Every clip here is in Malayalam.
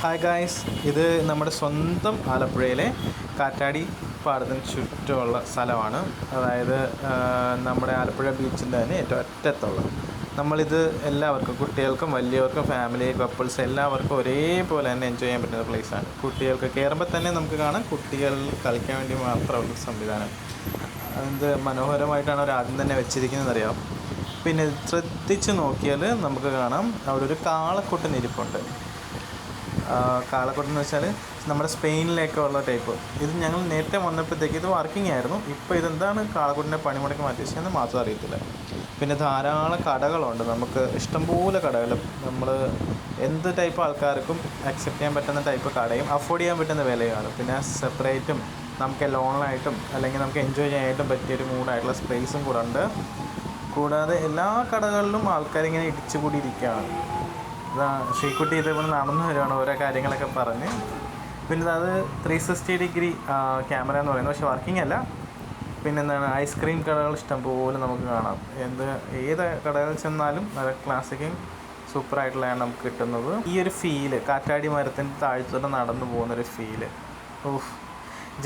ഹായ് ഗായ്സ് ഇത് നമ്മുടെ സ്വന്തം ആലപ്പുഴയിലെ കാറ്റാടി പാടത്തിന് ചുറ്റുമുള്ള സ്ഥലമാണ്. അതായത് നമ്മുടെ ആലപ്പുഴ ബീച്ചിന്റെ തന്നെ ഏറ്റവും അറ്റത്തുള്ള. നമ്മളിത് എല്ലാവർക്കും കുട്ടികൾക്കും വലിയവർക്കും ഫാമിലി കപ്പിൾസ് എല്ലാവർക്കും ഒരേപോലെ തന്നെ എൻജോയ് ചെയ്യാൻ പറ്റുന്ന പ്ലേസാണ് കുട്ടികൾക്ക് കയറുമ്പോൾ തന്നെ നമുക്ക് കാണാം കുട്ടികൾ കളിക്കാൻ വേണ്ടി മാത്രമുള്ള സംവിധാനം. എന്ത് മനോഹരമായിട്ടാണ് അവർ ആദ്യം തന്നെ വെച്ചിരിക്കുന്നത് അറിയാം പിന്നെ ശ്രദ്ധിച്ച് നോക്കിയാൽ നമുക്ക് കാണാം അവിടെ ഒരു കാളക്കൂട്ടൻ ഇരിപ്പുണ്ട്. കാളക്കുട്ടൻ എന്ന് വെച്ചാൽ നമ്മുടെ സ്പെയിനിലേക്ക് ഉള്ള ടൈപ്പ്. ഇത് ഞങ്ങൾ നേരത്തെ വന്നപ്പോഴത്തേക്ക് ഇത് വർക്കിംഗ് ആയിരുന്നു. ഇപ്പോൾ ഇതെന്താണ് കാളക്കൂട്ടിന്റെ പണിമുടക്ക് മാറ്റി വെച്ചതെന്ന് മാത്രം അറിയത്തില്ല. പിന്നെ ധാരാളം കടകളുണ്ട്. നമുക്ക് ഇഷ്ടംപോലെ കടകൾ. നമ്മൾ എന്ത് ടൈപ്പ് ആൾക്കാർക്കും അക്സെപ്റ്റ് ചെയ്യാൻ പറ്റുന്ന ടൈപ്പ് കടയും അഫോർഡ് ചെയ്യാൻ പറ്റുന്ന വിലയാണ് പിന്നെ സെപ്പറേറ്റും നമുക്ക് ലോണിലായിട്ടും അല്ലെങ്കിൽ നമുക്ക് എൻജോയ് ചെയ്യാനായിട്ടും പറ്റിയൊരു മൂഡായിട്ടുള്ള സ്പേസും കൂടെ ഉണ്ട്. കൂടാതെ എല്ലാ കടകളിലും ആൾക്കാരിങ്ങനെ ഇടിച്ചു കൂടി ഇരിക്കുകയാണ് ഇതാ ശ്രീക്കുട്ടി ഇതേപോലെ നടന്നു വരുവാണ് ഓരോ കാര്യങ്ങളൊക്കെ പറഞ്ഞ്. പിന്നെ അത് ത്രീ സിക്സ്റ്റി ഡിഗ്രി ക്യാമറ എന്ന് പറയുന്നത് പക്ഷെ വർക്കിംഗ് അല്ല. പിന്നെ എന്താണ് ഐസ്ക്രീം കടകൾ ഇഷ്ടം ഇഷ്ടംപോലെ നമുക്ക് കാണാം. എന്ത് ഏത് കടകളിൽ ചെന്നാലും നല്ല ക്ലാസിക്കും സൂപ്പറായിട്ടുള്ളതാണ് നമുക്ക് കിട്ടുന്നത്. ഈ ഒരു ഫീൽ കാറ്റാടി മരത്തിന്റെ താഴ്ത്തോടെ നടന്നു പോകുന്നൊരു ഫീൽ ഓഹ്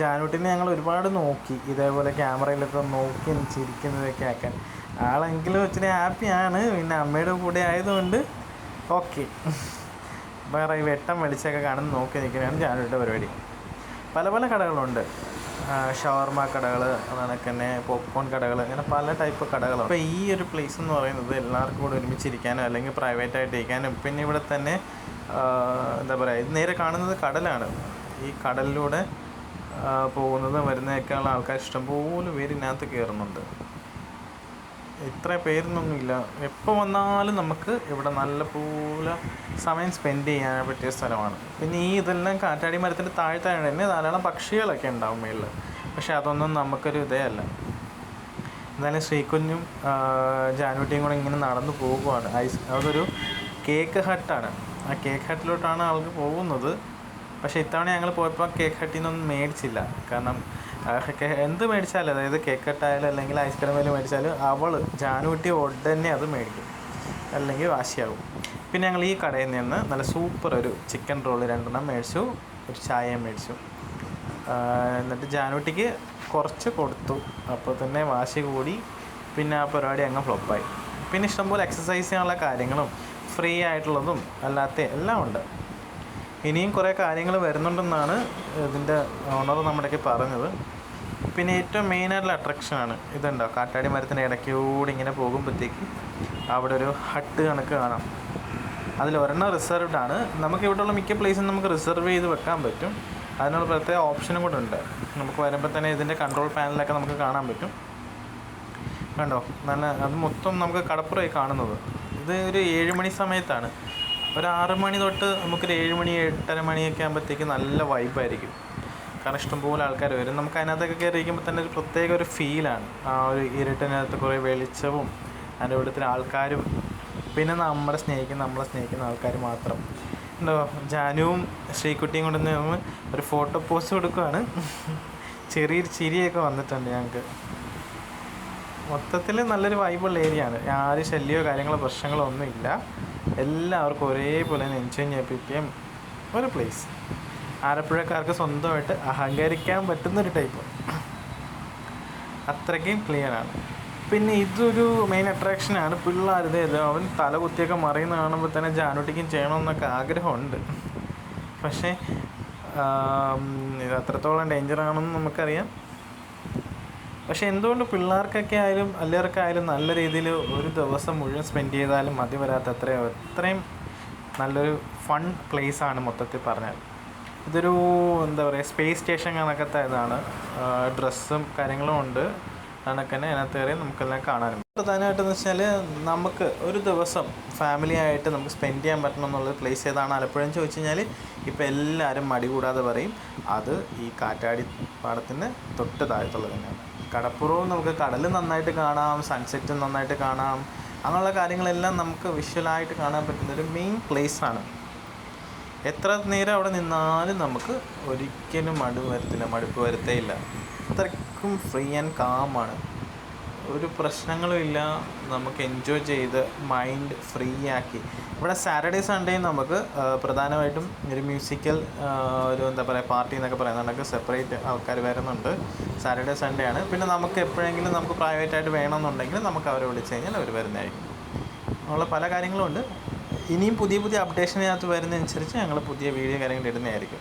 ജാനൂട്ടിനെ ഞങ്ങൾ ഒരുപാട് നോക്കി. ഇതേപോലെ ക്യാമറയിലൊക്കെ നോക്കി ചിരിക്കുന്നതൊക്കെ ആക്കാൻ. ആളെങ്കിലും ഇച്ചിരി ഹാപ്പിയാണ് പിന്നെ അമ്മയുടെ കൂടെ ആയതുകൊണ്ട് ഓക്കെ. വേറെ ഈ വെട്ടം വെളിച്ചൊക്കെ കാണുന്ന നോക്കി നിൽക്കുന്നതാണ് ചാനലിന്റെ പരിപാടി. പല പല കടകളുണ്ട്. ഷവർമ കടകൾ അതുപോലെ തന്നെ പോപ്കോൺ കടകൾ അങ്ങനെ പല ടൈപ്പ് കടകളുണ്ട് അപ്പോൾ ഈ ഒരു പ്ലേസ് എന്ന് പറയുന്നത് എല്ലാവർക്കും കൂടെ ഒരുമിച്ചിരിക്കാനോ അല്ലെങ്കിൽ പ്രൈവറ്റ് ആയിട്ട് ഇരിക്കാനും പിന്നെ ഇവിടെ തന്നെ എന്താ പറയുക ഇത് നേരെ കാണുന്നത് കടലാണ്. ഈ കടലിലൂടെ പോകുന്നതും വരുന്നതൊക്കെയുള്ള ആൾക്കാർ ഇഷ്ടംപോലെ പേര് ഇതിനകത്ത് കയറുന്നുണ്ട്. ഇത്ര പേരൊന്നുമില്ല. എപ്പോൾ വന്നാലും നമുക്ക് ഇവിടെ നല്ലപോലെ സമയം സ്പെൻഡ് ചെയ്യാൻ പറ്റിയ സ്ഥലമാണ്. പിന്നെ ഈ ഇതെല്ലാം കാറ്റാടി മരത്തിന്റെ താഴ്ത്താണ് തന്നെ ധാരാളം പക്ഷികളൊക്കെ ഉണ്ടാവും മേളിൽ പക്ഷെ അതൊന്നും നമുക്കൊരു ഇതേ അല്ല. എന്നാലും ശ്രീകുഞ്ഞും ജാനുവട്ടിയും കൂടെ ഇങ്ങനെ നടന്നു പോകുവാണ്. ഐസ് അതൊരു കേക്ക് ഹട്ടാണ്. ആ കേക്ക് ഹട്ടിലോട്ടാണ് ആൾക്ക് പോകുന്നത്. പക്ഷേ ഇത്തവണ ഞങ്ങൾ പോയപ്പോൾ കേക്ക് ഹട്ടിൽ നിന്നൊന്നും മേടിച്ചില്ല. കാരണം എന്ത് മേടിച്ചാലും അതായത് കേക്ക് കട്ടായാലും അല്ലെങ്കിൽ ഐസ്ക്രീം ആയാലും മേടിച്ചാലും അവൾ ജാനുകുട്ടി ഉടനെ അത് മേടിക്കും. അല്ലെങ്കിൽ വാശിയാകും പിന്നെ ഞങ്ങൾ ഈ കടയിൽ നിന്ന് നല്ല സൂപ്പർ ഒരു ചിക്കൻ റോൾ രണ്ടെണ്ണം മേടിച്ചു ഒരു ചായയും മേടിച്ചു. എന്നിട്ട് ജാനുട്ടിക്ക് കുറച്ച് കൊടുത്തു. അപ്പോൾ തന്നെ വാശി കൂടി പിന്നെ ആ പരിപാടി അങ്ങ് ഫ്ലോപ്പായി പിന്നെ ഇഷ്ടംപോലെ എക്സസൈസ് ചെയ്യാനുള്ള കാര്യങ്ങളും ഫ്രീ ആയിട്ടുള്ളതും അല്ലാത്ത എല്ലാം ഉണ്ട്. ഇനിയും കുറേ കാര്യങ്ങൾ വരുന്നുണ്ടെന്നാണ് ഇതിന്റെ ഓണർ നമ്മുടെയൊക്കെ പറഞ്ഞത്. പിന്നെ ഏറ്റവും മെയിനായിട്ടുള്ള അട്രാക്ഷനാണ് ഇതുണ്ടോ? കാട്ടാടി മരത്തിന്റെ ഇടയ്ക്കൂടി ഇങ്ങനെ പോകുമ്പോഴത്തേക്ക് അവിടെ ഒരു ഹട്ട് കണക്ക് കാണാം. അതിൽ ഒരെണ്ണം റിസർവ്ഡ് ആണ്. നമുക്ക് ഇവിടെയുള്ള മിക്ക പ്ലേസും നമുക്ക് റിസർവ് ചെയ്ത് വെക്കാൻ പറ്റും. അതിനുള്ള പ്രത്യേക ഓപ്ഷനും കൂടെ ഉണ്ട്. നമുക്ക് വരുമ്പോൾ തന്നെ ഇതിന്റെ കൺട്രോൾ പാനലൊക്കെ നമുക്ക് കാണാൻ പറ്റും. കണ്ടോ? നല്ല അത് മൊത്തം നമുക്ക് കടപ്പുറമായി കാണുന്നത്. ഇത് ഒരു ഏഴ് മണി സമയത്താണ്. ഒരു ആറ് മണി തൊട്ട് നമുക്കൊരു ഏഴ് മണി എട്ടര മണിയൊക്കെ ആകുമ്പോഴത്തേക്ക് നല്ല വൈബായിരിക്കും കാരണം ഇഷ്ടംപോലെ ആൾക്കാർ വരും. നമുക്ക് അതിനകത്തൊക്കെ കയറി ഇരിക്കുമ്പോൾ തന്നെ ഒരു പ്രത്യേക ഒരു ഫീലാണ് ആ ഒരു ഇരുട്ടിനകത്ത് കുറേ വെളിച്ചവും അതിന്റെ കൂട്ടത്തിൽ ആൾക്കാരും പിന്നെ നമ്മളെ സ്നേഹിക്കുന്ന നമ്മളെ സ്നേഹിക്കുന്ന ആൾക്കാർ മാത്രം. ഉണ്ടോ ജാനുവും ശ്രീകുട്ടിയും കൊണ്ടുവന്ന് ഒരു ഫോട്ടോ പോസ്റ്റ് കൊടുക്കുകയാണ് ചെറിയൊരു ചിരിയൊക്കെ വന്നിട്ടുണ്ട് ഞങ്ങൾക്ക് മൊത്തത്തിൽ നല്ലൊരു വൈബുള്ള ഏരിയ ആണ്. ആരും ശല്യമോ കാര്യങ്ങളോ പ്രശ്നങ്ങളോ ഒന്നും ഇല്ല. എല്ലാവർക്കും ഒരേപോലെ തന്നെ എൻജോയ് ചെയ്യിപ്പിക്കുകയും ഒരു പ്ലേസ് ആലപ്പുഴക്കാർക്ക് സ്വന്തമായിട്ട് അഹങ്കരിക്കാൻ പറ്റുന്നൊരു ടൈപ്പ് അത്രയ്ക്കും ക്ലിയർ ആണ്. പിന്നെ ഇതൊരു മെയിൻ അട്രാക്ഷനാണ് പിള്ളേരുടെ ഇത് അവൻ തല കുത്തിയൊക്കെ മറിയുന്ന കാണുമ്പോൾ തന്നെ ജാനുട്ടിക്കും ചെയ്യണമെന്നൊക്കെ ആഗ്രഹമുണ്ട്. പക്ഷേ ഇത് അത്രത്തോളം ഡേഞ്ചറാണെന്ന് നമുക്കറിയാം. പക്ഷെ എന്തുകൊണ്ട് പിള്ളേർക്കൊക്കെ ആയാലും അല്ലേർക്കായാലും നല്ല രീതിയിൽ ഒരു ദിവസം മുഴുവൻ സ്പെൻഡ് ചെയ്താലും മതി വരാത്ത അത്രയും അത്രയും നല്ലൊരു ഫൺ പ്ലേസ് ആണ് മൊത്തത്തിൽ പറഞ്ഞാൽ. ഇതൊരു എന്താ പറയുക സ്പേസ് സ്റ്റേഷൻ കണക്കത്തെ ഇതാണ് ഡ്രസ്സും കാര്യങ്ങളും ഉണ്ട്. കണക്ക് തന്നെ അതിനകത്ത് കയറി നമുക്കെല്ലാം കാണാനും. പ്രധാനമായിട്ടെന്ന് വെച്ചാൽ നമുക്ക് ഒരു ദിവസം ഫാമിലി ആയിട്ട് നമുക്ക് സ്പെൻഡ് ചെയ്യാൻ പറ്റണം എന്നുള്ള പ്ലേസ് ഏതാണ് ആലപ്പുഴ എന്ന് ചോദിച്ചു കഴിഞ്ഞാൽ ഇപ്പോൾ എല്ലാവരും മടി കൂടാതെ പറയും അത് ഈ കാറ്റാടി പാടത്തിന് തൊട്ട് താഴത്തുള്ളത് തന്നെയാണ്. കടപ്പുറവും നമുക്ക് കടൽ നന്നായിട്ട് കാണാം സൺസെറ്റ് നന്നായിട്ട് കാണാം. അങ്ങനെയുള്ള കാര്യങ്ങളെല്ലാം നമുക്ക് വിഷ്വലായിട്ട് കാണാൻ പറ്റുന്ന ഒരു മെയിൻ പ്ലേസ് ആണ്. എത്ര നേരം അവിടെ നിന്നാലും നമുക്ക് ഒരിക്കലും മടുപ്പ് വരത്തില്ല മടുപ്പ് വരത്തേ ഇല്ല അത്രയ്ക്കും ഫ്രീ ആൻഡ് കാമാണ് ഒരു പ്രശ്നങ്ങളുമില്ല. നമുക്ക് എൻജോയ് ചെയ്ത് മൈൻഡ് ഫ്രീ ആക്കി. ഇവിടെ സാറ്റർഡേ സൺഡേ നമുക്ക് പ്രധാനമായിട്ടും ഒരു മ്യൂസിക്കൽ ഒരു എന്താ പറയുക പാർട്ടി എന്നൊക്കെ പറയുന്നുണ്ടെങ്കിൽ സെപ്പറേറ്റ് ആൾക്കാർ വരുന്നുണ്ട്. സാറ്റർഡേ സൺഡേ ആണ്. പിന്നെ നമുക്ക് എപ്പോഴെങ്കിലും നമുക്ക് പ്രൈവറ്റ് ആയിട്ട് വേണമെന്നുണ്ടെങ്കിൽ നമുക്ക് അവരെ വിളിച്ച് കഴിഞ്ഞാൽ അവർ വരുന്നതായിരിക്കും. അങ്ങനെയുള്ള പല കാര്യങ്ങളും ഉണ്ട്. ഇനിയും പുതിയ പുതിയ അപ്ഡേഷനകത്ത് വരുന്നതനുസരിച്ച് ഞങ്ങൾ പുതിയ വീഡിയോ കാര്യങ്ങൾ ഇടുന്നതായിരിക്കും.